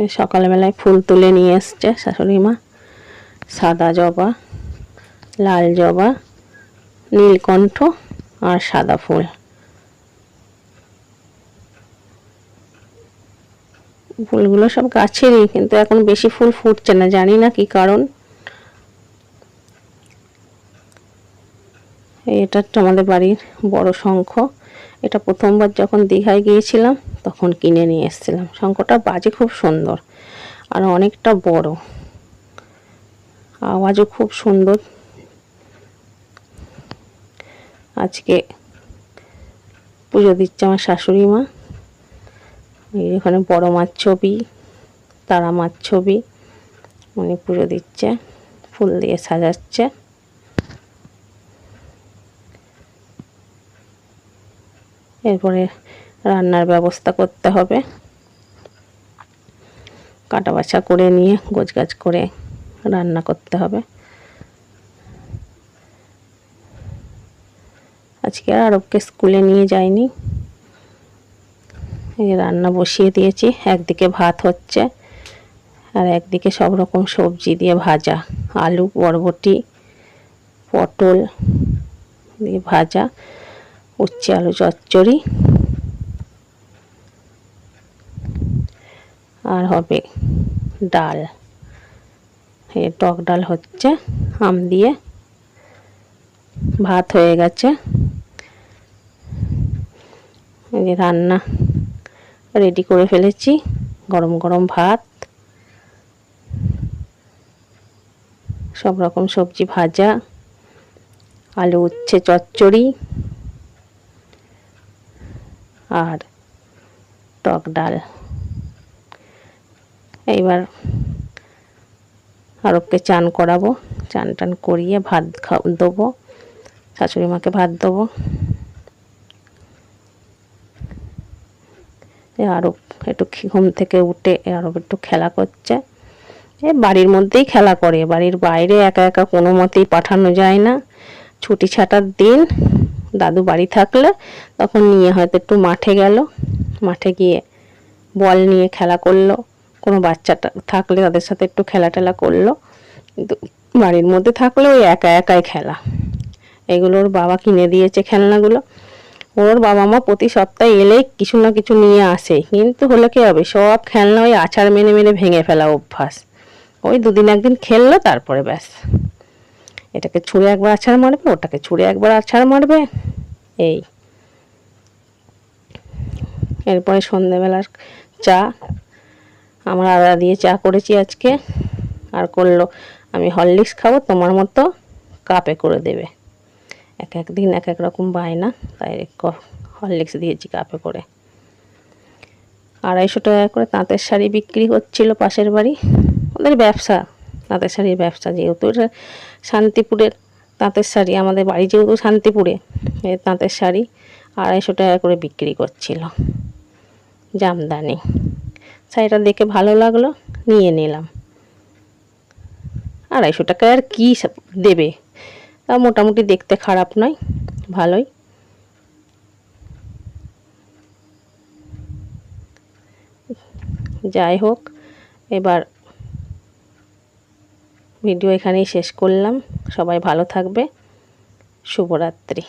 এই সকালবেলায় ফুল তুলে নিয়ে এসছে শাশুড়ি মা। সাদা জবা, লাল জবা, নীলকণ্ঠ আর সাদা ফুল। ফুলগুলো সব গাছেরই, কিন্তু এখন বেশি ফুল ফুটছে না, জানি না কি কারণ। এটা আমাদের বাড়ির বড় শঙ্খ। এটা প্রথমবার যখন দীঘায় গিয়েছিলাম তখন কিনে নিয়ে এসেছিলাম। শঙ্খটা বাজে খুব সুন্দর আর অনেকটা বড়। আওয়াজও খুব সুন্দর। আজকে পুজো দিচ্ছে আমার শাশুড়ি মা। এখানে বড় মাছ ছবি, তারা মাছ ছবি, উনি পুজো দিচ্ছে, ফুল দিয়ে সাজাচ্ছে। এরপরে রান্নার ব্যবস্থা করতে হবে। কাটা বাছা করে নিয়ে গোছগাছ করে রান্না করতে হবে। আজকে আর আরবকে স্কুলে নিয়ে যাইনি। এই রান্না বসিয়ে দিয়েছি। একদিকে ভাত হচ্ছে আর একদিকে সব রকম সবজি দিয়ে ভাজা। আলু, বরবটি, পটল দিয়ে ভাজা, উচ্ছে, আলু, চচ্চড়ি আর হবে ডাল। এই টক ডাল হচ্ছে আম দিয়ে ভাত হয়ে গেছে। রান্না রেডি করে ফেলেছি, গরম গরম ভাত। সব রকম সবজি ভাজা, আলু উচ্ছে চচ্চড়ি আর টক ডাল। এইবার আরবকে চান করাবো। চান টান করিয়ে ভাত দেবো। শাশুড়ি মাকে ভাত দেবো। আরও একটু ঘুম থেকে উঠে আরও একটু খেলা করছে। এ বাড়ির মধ্যেই খেলা করে, বাড়ির বাইরে একা একা কোনো মতেই পাঠানো যায় না। ছুটি ছাটার দিন দাদু বাড়ি থাকলে তখন নিয়ে হয়তো একটু মাঠে গেল। মাঠে গিয়ে বল নিয়ে খেলা করল। কোনো বাচ্চাটা থাকলে তাদের সাথে একটু খেলা টেলা করল। কিন্তু বাড়ির মধ্যে থাকলে ওই একা একাই খেলা। এগুলো ওর বাবা কিনে দিয়েছে খেলনাগুলো। ওর বাবা মা প্রতি সপ্তাহে এলেই কিছু না কিছু নিয়ে আসে। কিন্তু হলে কি হবে? সব খেলনা ওই আছাড় মেনে মেনে ভেঙে ফেলা অভ্যাস। ওই দুদিন একদিন খেললো, তারপরে ব্যাস। এটাকে ছুঁড়ে একবার আছাড় মারবে, ওটাকে ছুঁড়ে একবার আছাড় মারবে। এই। এরপরে সন্ধেবেলার চা আমার আদা দিয়ে চা করেছি আজকে। আর করল, আমি হরলিক্স খাব, তোমার মতো কাপে করে দেবে। এক এক দিন এক এক রকম বায়না, তাই হরলিক্স দিয়েছি কাপে করে। আড়াইশো টাকা করে তাঁতের শাড়ি বিক্রি হচ্ছিল পাশের বাড়ি। ওদের ব্যবসা, তাঁতের শাড়ির ব্যবসা, যেহেতু এটা শান্তিপুরের তাঁতের শাড়ি, আমাদের বাড়ি যেহেতু শান্তিপুরে তাঁতের শাড়ি আড়াইশো টাকা করে বিক্রি করছিল। জামদানি। শাড়িটা দেখে ভালো লাগল, নিয়ে নিলাম। আড়াইশো টাকায় আর কী দেবে? তা মোটামুটি দেখতে খারাপ নয়, ভালোই। যাই হোক, এবার ভিডিও এখানেই শেষ করলাম। সবাই ভালো থাকবে। শুভরাত্রি।